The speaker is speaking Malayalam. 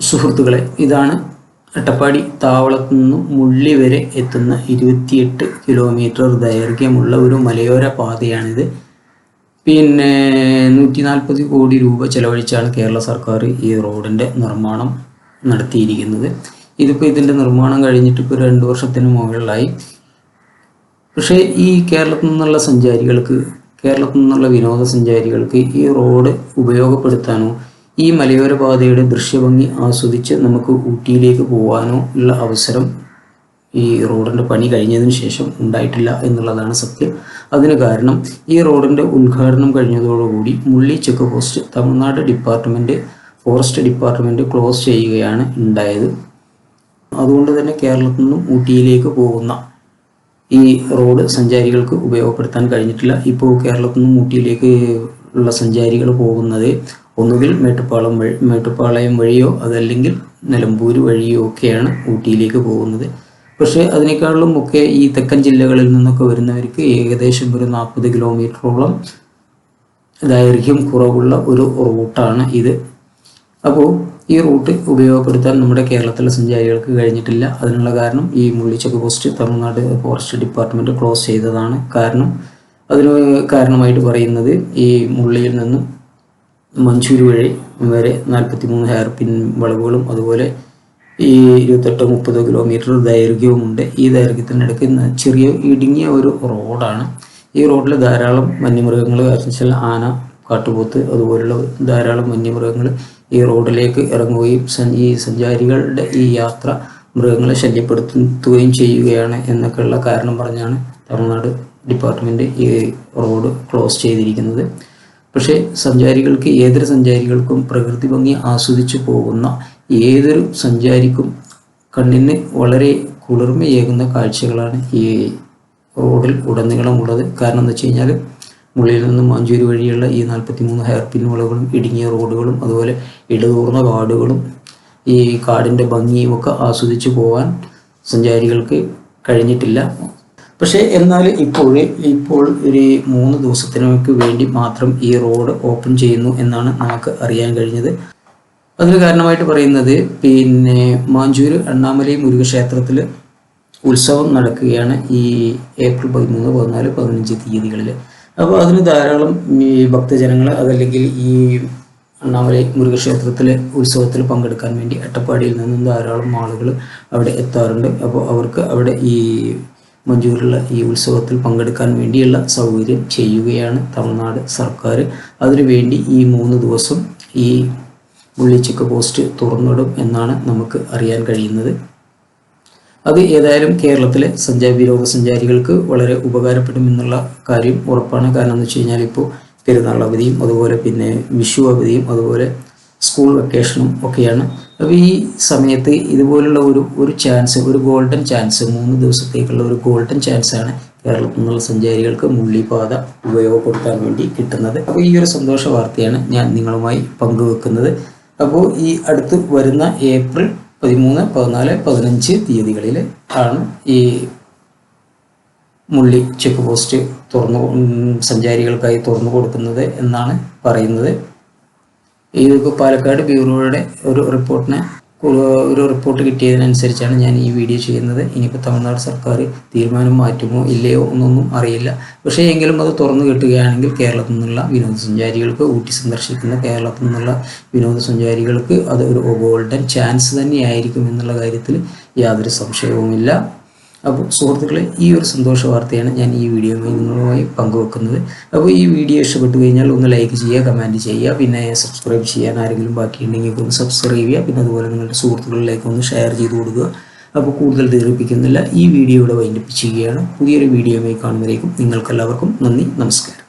സുഹൃത്തുക്കളെ ഇതാണ് അട്ടപ്പാടി താവളത്തു നിന്നും മുള്ളി വരെ എത്തുന്ന ഇരുപത്തിയെട്ട് കിലോമീറ്റർ ദൈർഘ്യമുള്ള ഒരു മലയോര പാതയാണിത്. പിന്നെ നൂറ്റി നാൽപ്പത് കോടി രൂപ ചെലവഴിച്ചാണ് കേരള സർക്കാർ ഈ റോഡിന്റെ നിർമ്മാണം നടത്തിയിരിക്കുന്നത്. ഇതിപ്പോൾ ഇതിന്റെ നിർമ്മാണം കഴിഞ്ഞിട്ട് ഇപ്പോൾ രണ്ട് വർഷത്തിന് മുകളിലായി. പക്ഷേ ഈ കേരളത്തിൽ നിന്നുള്ള സഞ്ചാരികൾക്ക് കേരളത്തിൽ നിന്നുള്ള വിനോദസഞ്ചാരികൾക്ക് ഈ റോഡ് ഉപയോഗപ്പെടുത്താനോ ഈ മലയോര പാതയുടെ ദൃശ്യഭംഗി ആസ്വദിച്ച് നമുക്ക് ഊട്ടിയിലേക്ക് പോകാനോ ഉള്ള അവസരം ഈ റോഡിന്റെ പണി കഴിഞ്ഞതിന് ശേഷം ഉണ്ടായിട്ടില്ല എന്നുള്ളതാണ് സത്യം. അതിന് കാരണം ഈ റോഡിന്റെ ഉദ്ഘാടനം കഴിഞ്ഞതോടുകൂടി Mulli check post Tamil Nadu department forest department close ചെയ്യുകയാണ് ഉണ്ടായത്. അതുകൊണ്ട് തന്നെ കേരളത്തിൽ നിന്നും ഊട്ടിയിലേക്ക് പോകുന്ന ഈ റോഡ് സഞ്ചാരികൾക്ക് ഉപയോഗപ്പെടുത്താൻ കഴിഞ്ഞിട്ടില്ല. ഇപ്പോൾ കേരളത്തിൽ നിന്നും ഊട്ടിയിലേക്ക് ഉള്ള സഞ്ചാരികൾ പോകുന്നത് ഒന്നുകിൽ മേട്ടുപ്പാളം വഴി മേട്ടുപ്പാളയം വഴിയോ അതല്ലെങ്കിൽ നിലമ്പൂർ വഴിയോ ഒക്കെയാണ് ഊട്ടിയിലേക്ക് പോകുന്നത്. പക്ഷേ അതിനേക്കാളും ഒക്കെ ഈ തെക്കൻ ജില്ലകളിൽ നിന്നൊക്കെ വരുന്നവർക്ക് ഏകദേശം ഒരു നാൽപ്പത് കിലോമീറ്ററോളം ദൈർഘ്യം കുറവുള്ള ഒരു റൂട്ടാണ് ഇത്. അപ്പോൾ ഈ റൂട്ട് ഉപയോഗപ്പെടുത്താൻ നമ്മുടെ കേരളത്തിലെ സഞ്ചാരികൾക്ക് കഴിഞ്ഞിട്ടില്ല. അതിനുള്ള കാരണം ഈ Mulli check post Tamil Nadu forest department close ചെയ്തതാണ് കാരണം. അതിന് കാരണമായിട്ട് പറയുന്നത് ഈ മുള്ളിയിൽ നിന്നും മഞ്ചൂര് വഴി വരെ നാൽപ്പത്തി മൂന്ന് ഹെയർ പിൻ വളവുകളും അതുപോലെ ഈ ഇരുപത്തെട്ട് മുപ്പത് കിലോമീറ്റർ ദൈർഘ്യവുമുണ്ട്. ഈ ദൈർഘ്യത്തിനിടയ്ക്ക് ചെറിയ ഇടുങ്ങിയ ഒരു റോഡാണ്. ഈ റോഡിൽ ധാരാളം വന്യമൃഗങ്ങൾ വെച്ചാൽ ആന കാട്ടുപോത്ത് അതുപോലുള്ള ധാരാളം വന്യമൃഗങ്ങൾ ഈ റോഡിലേക്ക് ഇറങ്ങുകയും ഈ സഞ്ചാരികളുടെ ഈ യാത്ര മൃഗങ്ങളെ ശല്യപ്പെടുത്തുകയും ചെയ്യുകയാണ് എന്നൊക്കെയുള്ള കാരണം പറഞ്ഞാണ് തമിഴ്നാട് ഡിപ്പാർട്ട്മെന്റ് ഈ റോഡ് ക്ലോസ് ചെയ്തിരിക്കുന്നത്. പക്ഷേ സഞ്ചാരികൾക്ക് ഏതൊരു സഞ്ചാരികൾക്കും പ്രകൃതി ഭംഗി ആസ്വദിച്ചു പോകുന്ന ഏതൊരു സഞ്ചാരിക്കും കണ്ണിന് വളരെ കുളിർമയേകുന്ന കാഴ്ചകളാണ് ഈ റോഡിൽ ഉടനീളമുള്ളത്. കാരണം എന്താ വെച്ച് കഴിഞ്ഞാൽ മുള്ളിയിൽ നിന്നും മഞ്ചൂരി വഴിയുള്ള ഈ നാൽപ്പത്തി മൂന്ന് ഹെയർ പിൻ വളകളും ഇടുങ്ങിയ റോഡുകളും അതുപോലെ ഇടതൂർന്ന കാടുകളും ഈ കാടിന്റെ ഭംഗിയും ഒക്കെ ആസ്വദിച്ചു പോകാൻ സഞ്ചാരികൾക്ക് കഴിഞ്ഞിട്ടില്ല. പക്ഷേ എന്നാൽ ഇപ്പോൾ ഇപ്പോൾ ഒരു മൂന്ന് ദിവസത്തിനൊക്കെ വേണ്ടി മാത്രം ഈ റോഡ് ഓപ്പൺ ചെയ്യുന്നു എന്നാണ് നമുക്ക് അറിയാൻ കഴിഞ്ഞത്. അതിന് കാരണമായിട്ട് പറയുന്നത് പിന്നെ മാഞ്ചൂര് അണ്ണാമലൈ മുരുകക്ഷേത്രത്തിൽ ഉത്സവം നടക്കുകയാണ് ഈ ഏപ്രിൽ പതിമൂന്ന് പതിനാല് പതിനഞ്ച് തീയതികളിൽ അപ്പോൾ അതിന് ധാരാളം ഈ ഭക്തജനങ്ങൾ അതല്ലെങ്കിൽ ഈ അണ്ണാമലൈ മുരുകക്ഷേത്രത്തിലെ ഉത്സവത്തിൽ പങ്കെടുക്കാൻ വേണ്ടി അട്ടപ്പാടിയിൽ നിന്നും ധാരാളം ആളുകൾ അവിടെ എത്താറുണ്ട്. അപ്പോൾ അവർക്ക് അവിടെ ഈ മഞ്ചൂരിലുള്ള ഈ ഉത്സവത്തിൽ പങ്കെടുക്കാൻ വേണ്ടിയുള്ള സൗകര്യം ചെയ്യുകയാണ് തമിഴ്നാട് സർക്കാർ. അതിനുവേണ്ടി ഈ മൂന്ന് ദിവസം ഈ ഉള്ളിച്ചക്ക് പോസ്റ്റ് തുറന്നിടും എന്നാണ് നമുക്ക് അറിയാൻ കഴിയുന്നത്. അത് ഏതായാലും കേരളത്തിലെ സഞ്ചാര വിനോദസഞ്ചാരികൾക്ക് വളരെ ഉപകാരപ്പെടുമെന്നുള്ള കാര്യം ഉറപ്പാണ്. കാരണം എന്ന് വെച്ച് കഴിഞ്ഞാൽ ഇപ്പോൾ പെരുന്നാൾ അവധിയും അതുപോലെ പിന്നെ വിഷു അവധിയും അതുപോലെ സ്കൂൾ വെക്കേഷനും ഒക്കെയാണ്. അപ്പോൾ ഈ സമയത്ത് ഇതുപോലുള്ള ഒരു ഒരു ചാൻസ് ഒരു ഗോൾഡൻ ചാൻസ് മൂന്ന് ദിവസത്തേക്കുള്ള ഒരു ഗോൾഡൻ ചാൻസ് ആണ് കേരളത്തിൽ നിന്നുള്ള സഞ്ചാരികൾക്ക് മുള്ളിപ്പാത ഉപയോഗപ്പെടുത്താൻ വേണ്ടി കിട്ടുന്നത്. അപ്പോൾ ഈ ഒരു സന്തോഷ വാർത്തയാണ് ഞാൻ നിങ്ങളുമായി പങ്കുവെക്കുന്നത്. അപ്പോൾ ഈ അടുത്ത് വരുന്ന ഏപ്രിൽ പതിമൂന്ന് പതിനാല് പതിനഞ്ച് തീയതികളിൽ ആണ് ഈ മുള്ളി ചെക്ക് പോസ്റ്റ് തുറന്നു സഞ്ചാരികൾക്കായി തുറന്നു കൊടുക്കുന്നത് എന്നാണ് പറയുന്നത്. ഇതിപ്പോൾ പാലക്കാട് ബ്യൂറോയുടെ ഒരു റിപ്പോർട്ടിനെ ഒരു റിപ്പോർട്ട് കിട്ടിയതിനനുസരിച്ചാണ് ഞാൻ ഈ വീഡിയോ ചെയ്യുന്നത്. ഇനിയിപ്പോൾ തമിഴ്നാട് സർക്കാർ തീരുമാനം മാറ്റുമോ ഇല്ലയോ എന്നൊന്നും അറിയില്ല. പക്ഷേ എങ്കിലും അത് തുറന്നു കിട്ടുകയാണെങ്കിൽ കേരളത്തിൽ നിന്നുള്ള വിനോദസഞ്ചാരികൾക്ക് ഊട്ടി സന്ദർശിക്കുന്ന കേരളത്തിൽ നിന്നുള്ള വിനോദസഞ്ചാരികൾക്ക് അത് ഒരു ഗോൾഡൻ ചാൻസ് തന്നെയായിരിക്കും എന്നുള്ള കാര്യത്തിൽ യാതൊരു സംശയവുമില്ല. അപ്പോൾ സുഹൃത്തുക്കളെ ഈ ഒരു സന്തോഷ വാർത്തയാണ് ഞാൻ ഈ വീഡിയോയുമായി നിങ്ങളുമായി പങ്കുവെക്കുന്നത്. അപ്പോൾ ഈ വീഡിയോ ഇഷ്ടപ്പെട്ടു കഴിഞ്ഞാൽ ഒന്ന് ലൈക്ക് ചെയ്യുക കമന്റ് ചെയ്യുക പിന്നെ സബ്സ്ക്രൈബ് ചെയ്യാൻ ആരെങ്കിലും ബാക്കിയുണ്ടെങ്കിൽ ഒന്ന് സബ്സ്ക്രൈബ് ചെയ്യുക പിന്നെ അതുപോലെ നിങ്ങളുടെ സുഹൃത്തുക്കളിലേക്ക് ഒന്ന് ഷെയർ ചെയ്ത് കൊടുക്കുക. അപ്പോൾ കൂടുതൽ ദീർഘിപ്പിക്കുന്നില്ല ഈ വീഡിയോ ഇവിടെ വൈൻഡപ്പ് പുതിയൊരു വീഡിയോയുമായി കാണുന്നതിലേക്കും നിങ്ങൾക്കെല്ലാവർക്കും നന്ദി നമസ്കാരം.